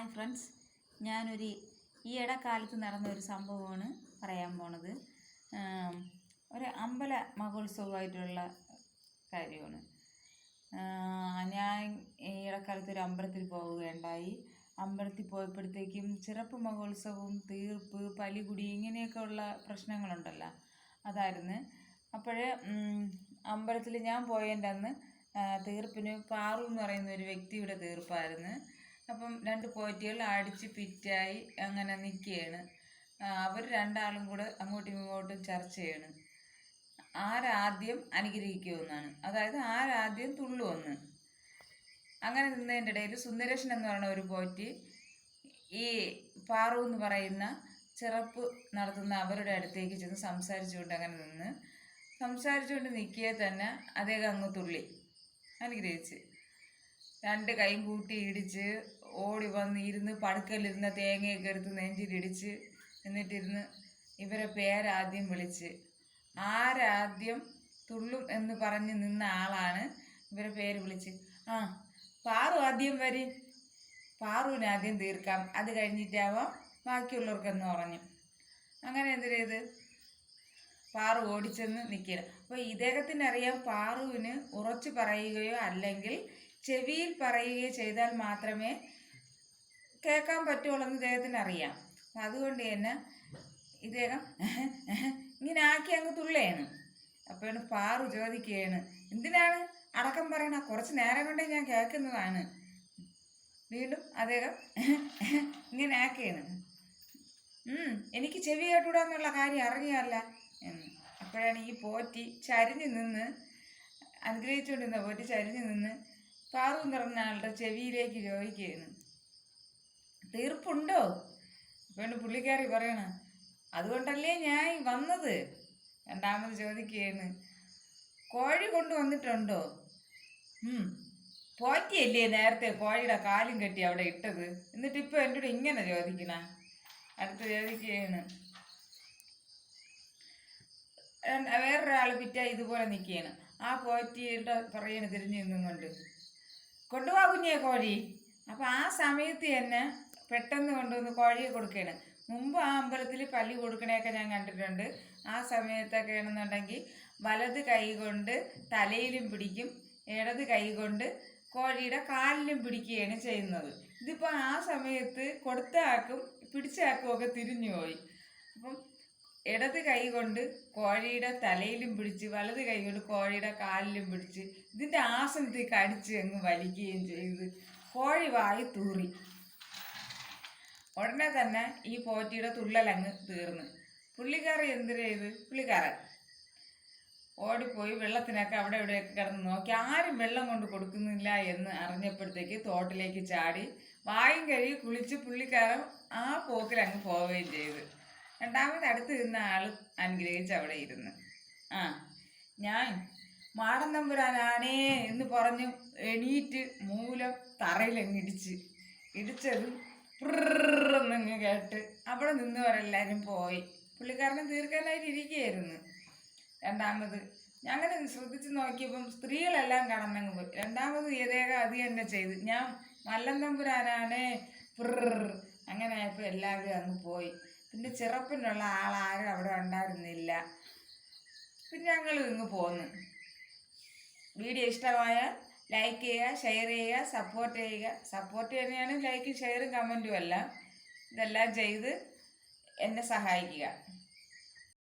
Hi friends. ഞാനൊരു ഈ ഇടക്കാലത്ത് നടന്ന ഒരു സംഭവമാണ് പറയാൻ പോണത്. ഒരു അമ്പല മഹോത്സവമായിട്ടുള്ള കാര്യമാണ്. ഞാൻ ഈ ഇടക്കാലത്ത് ഒരു അമ്പലത്തിൽ പോവുകയുണ്ടായി. അമ്പലത്തിൽ പോയപ്പോഴത്തേക്കും ചിറപ്പ് മഹോത്സവവും തീർപ്പ് പലികുടി ഇങ്ങനെയൊക്കെ ഉള്ള പ്രശ്നങ്ങളുണ്ടല്ലോ. അതായിരുന്നു. അപ്പോഴേ അമ്പലത്തിൽ ഞാൻ പോയതിന്റെ അന്ന് തീർപ്പിന് പാറു എന്ന് പറയുന്ന ഒരു വ്യക്തിയുടെ തീർപ്പായിരുന്നു. അപ്പം രണ്ട് പോറ്റികൾ അടിച്ച് പിറ്റായി അങ്ങനെ നിൽക്കുകയാണ്. അവർ രണ്ടാളും കൂടെ അങ്ങോട്ടും ഇങ്ങോട്ടും ചർച്ച ചെയ്യാണ്. ആരാദ്യം അനുഗ്രഹിക്കുമെന്നാണ് അതായത് ആരാദ്യം തുള്ളുമെന്ന് അങ്ങനെ നിന്നതിന്റെ ഇടയിൽ സുന്ദരേഷൻ എന്ന് പറയുന്ന ഒരു പോറ്റി ഈ പാറു എന്ന് പറയുന്ന ചിറപ്പ് നടത്തുന്ന അവരുടെ അടുത്തേക്ക് ചെന്ന് സംസാരിച്ചുകൊണ്ട് അങ്ങനെ നിന്ന്. സംസാരിച്ചുകൊണ്ട് നിൽക്കിയേ തന്നെ അദ്ദേഹം അങ്ങ് തുള്ളി. അനുഗ്രഹിച്ച്. രണ്ട് കൈയും കൂട്ടി ഇടിച്ച് ഓടി വന്ന് ഇരുന്ന് പടുക്കലിരുന്ന തേങ്ങയൊക്കെ എടുത്ത് നെഞ്ചിലിടിച്ച് എന്നിട്ടിരുന്ന് ഇവരെ പേരാദ്യം വിളിച്ച്. ആരാദ്യം തുള്ളും എന്ന് പറഞ്ഞ് നിന്ന ആളാണ് ഇവരെ പേര് വിളിച്ച്. ആ പാറു ആദ്യം വരി. പാറുവിന് ആദ്യം തീർക്കാം. അത് കഴിഞ്ഞിട്ടാവാം ബാക്കിയുള്ളവർക്കെന്ന് പറഞ്ഞു. അങ്ങനെ എന്തിനാ ഇത്? പാറു ഓടിച്ചെന്ന് നിൽക്കണം അപ്പോൾ ഇദ്ദേഹത്തിന് അറിയാം പാറുവിന് ഉറച്ചു പറയുകയോ അല്ലെങ്കിൽ ചെവിയിൽ പറയുകയോ ചെയ്താൽ മാത്രമേ കേൾക്കാൻ പറ്റുള്ളൂ എന്ന് ഇദ്ദേഹത്തിന് അറിയാം. അതുകൊണ്ട് തന്നെ ഇദ്ദേഹം ഇങ്ങനെ ആക്കി അങ്ങ് തുള്ളയാണ് അപ്പോഴാണ് പാറു ചോദിക്കുകയാണ് എന്തിനാണ് അടക്കം പറയണ? കുറച്ച് നേരം കൊണ്ടേ ഞാൻ കേൾക്കുന്നതാണ്. വീണ്ടും അദ്ദേഹം ഇങ്ങനെ ആക്കുകയാണ്. എനിക്ക് ചെവി കേട്ടൂടാന്നുള്ള കാര്യം അറിയാമല്ല എന്ന്. അപ്പോഴാണ് ഈ പോറ്റി ചരിഞ്ഞു നിന്ന് അനുഗ്രഹിച്ചുകൊണ്ടിരുന്ന പോറ്റി ചരിഞ്ഞു നിന്ന് പാറു എന്ന് ആളുടെ ചെവിയിലേക്ക് ചോദിക്കുകയാണ് തീർപ്പുണ്ടോ? അപ്പോഴാണ് പുള്ളിക്കാരി പറയണ അതുകൊണ്ടല്ലേ ഞാൻ വന്നത്? രണ്ടാമത് ചോദിക്കുകയാണ് കോഴി കൊണ്ടുവന്നിട്ടുണ്ടോ? പോറ്റിയല്ലേ നേരത്തെ കോഴിയുടെ കാലും കെട്ടി അവിടെ ഇട്ടത്? എന്നിട്ട് ഇപ്പൊ എന്റെ കൂടെ ഇങ്ങനെ ചോദിക്കണ? അടുത്ത് ചോദിക്കുകയാണ് വേറൊരാൾ പിറ്റ ഇതുപോലെ നിൽക്കുകയാണ്. ആ പോറ്റിയുടെ പറയണ തിരിഞ്ഞു നിന്നുകൊണ്ട് കൊണ്ടുപോവാ കുഞ്ഞേ കോഴി. അപ്പോൾ ആ സമയത്ത് തന്നെ പെട്ടെന്ന് കൊണ്ടുവന്ന് കോഴിയെ കൊടുക്കുകയാണ്. മുമ്പ് ആ അമ്പലത്തിൽ പല്ലി കൊടുക്കണേക്കെ ഞാൻ കണ്ടിട്ടുണ്ട്. ആ സമയത്തൊക്കെ ആണെന്നുണ്ടെങ്കിൽ വലത് കൈ കൊണ്ട് തലയിലും പിടിക്കും ഇടത് കൈ കൊണ്ട് കോഴിയുടെ കാലിലും പിടിക്കുകയാണ് ചെയ്യുന്നത്. ഇതിപ്പോൾ ആ സമയത്ത് കൊടുത്ത ആക്കും പിടിച്ച ആക്കും ഒക്കെ തിരിഞ്ഞു പോയി. അപ്പം ഇടത് കൈ കൊണ്ട് കോഴിയുടെ തലയിലും പിടിച്ച് വലത് കൈ കൊണ്ട് കോഴിയുടെ കാലിലും പിടിച്ച് ഇതിന്റെ ആസനത്തിൽ കടിച്ച് അങ്ങ് വലിക്കുകയും ചെയ്ത് കോഴി വായി തൂറി. ഉടനെ തന്നെ ഈ പോറ്റിയുടെ തുള്ളലങ്ങ് തീർന്ന്. പുള്ളിക്കാരൻ എന്തിനു ചെയ്ത് പുള്ളിക്കാരൻ ഓടിപ്പോയി വെള്ളത്തിനൊക്കെ അവിടെ ഇവിടെയൊക്കെ കിടന്ന് നോക്കി. ആരും വെള്ളം കൊണ്ട് കൊടുക്കുന്നില്ല എന്ന് അറിഞ്ഞപ്പോഴത്തേക്ക് തോട്ടിലേക്ക് ചാടി വായും കഴുകി കുളിച്ച് പുള്ളിക്കാരൻ ആ പോക്കിൽ അങ്ങ് പോവുകയും ചെയ്തു. രണ്ടാമത് അടുത്ത് നിന്ന ആൾ അനുഗ്രഹിച്ച് അവിടെ ഇരുന്ന്. ആ ഞാൻ മാടൻ തമ്പുരാനാണേ എന്ന് പറഞ്ഞു എണീറ്റ് മൂലം തറയിലങ്ങിടിച്ച്. ഇടിച്ചതും എന്നങ്ങ് കേട്ട് അവിടെ നിന്നവരെല്ലാവരും പോയി. പുള്ളിക്കാരനെ തീർക്കാനായിട്ട് ഇരിക്കുകയായിരുന്നു. രണ്ടാമത് ഞങ്ങനെ ശ്രദ്ധിച്ച് നോക്കിയപ്പം സ്ത്രീകളെല്ലാം കടന്നങ്ങ് പോയി. രണ്ടാമത് ഏതേക അത് തന്നെ ചെയ്തു. ഞാൻ മല്ലം തമ്പുരാനാണേ പ്രിർ അങ്ങനെ ആയപ്പോൾ എല്ലാവരും അങ്ങ് പോയി. പിന്നെ ചെറുപ്പിനുള്ള ആളാരും അവിടെ ഉണ്ടായിരുന്നില്ല. പിന്നെ ഞങ്ങൾ ഇങ്ങ് പോന്നു. വീഡിയോ ഇഷ്ടമായാൽ ലൈക്ക് ചെയ്യുക ഷെയർ ചെയ്യുക സപ്പോർട്ട് ചെയ്യുക. സപ്പോർട്ട് തന്നെയാണ് ലൈക്കും ഷെയറും കമന്റും എല്ലാം. ഇതെല്ലാം ചെയ്ത് എന്നെ സഹായിക്കുക.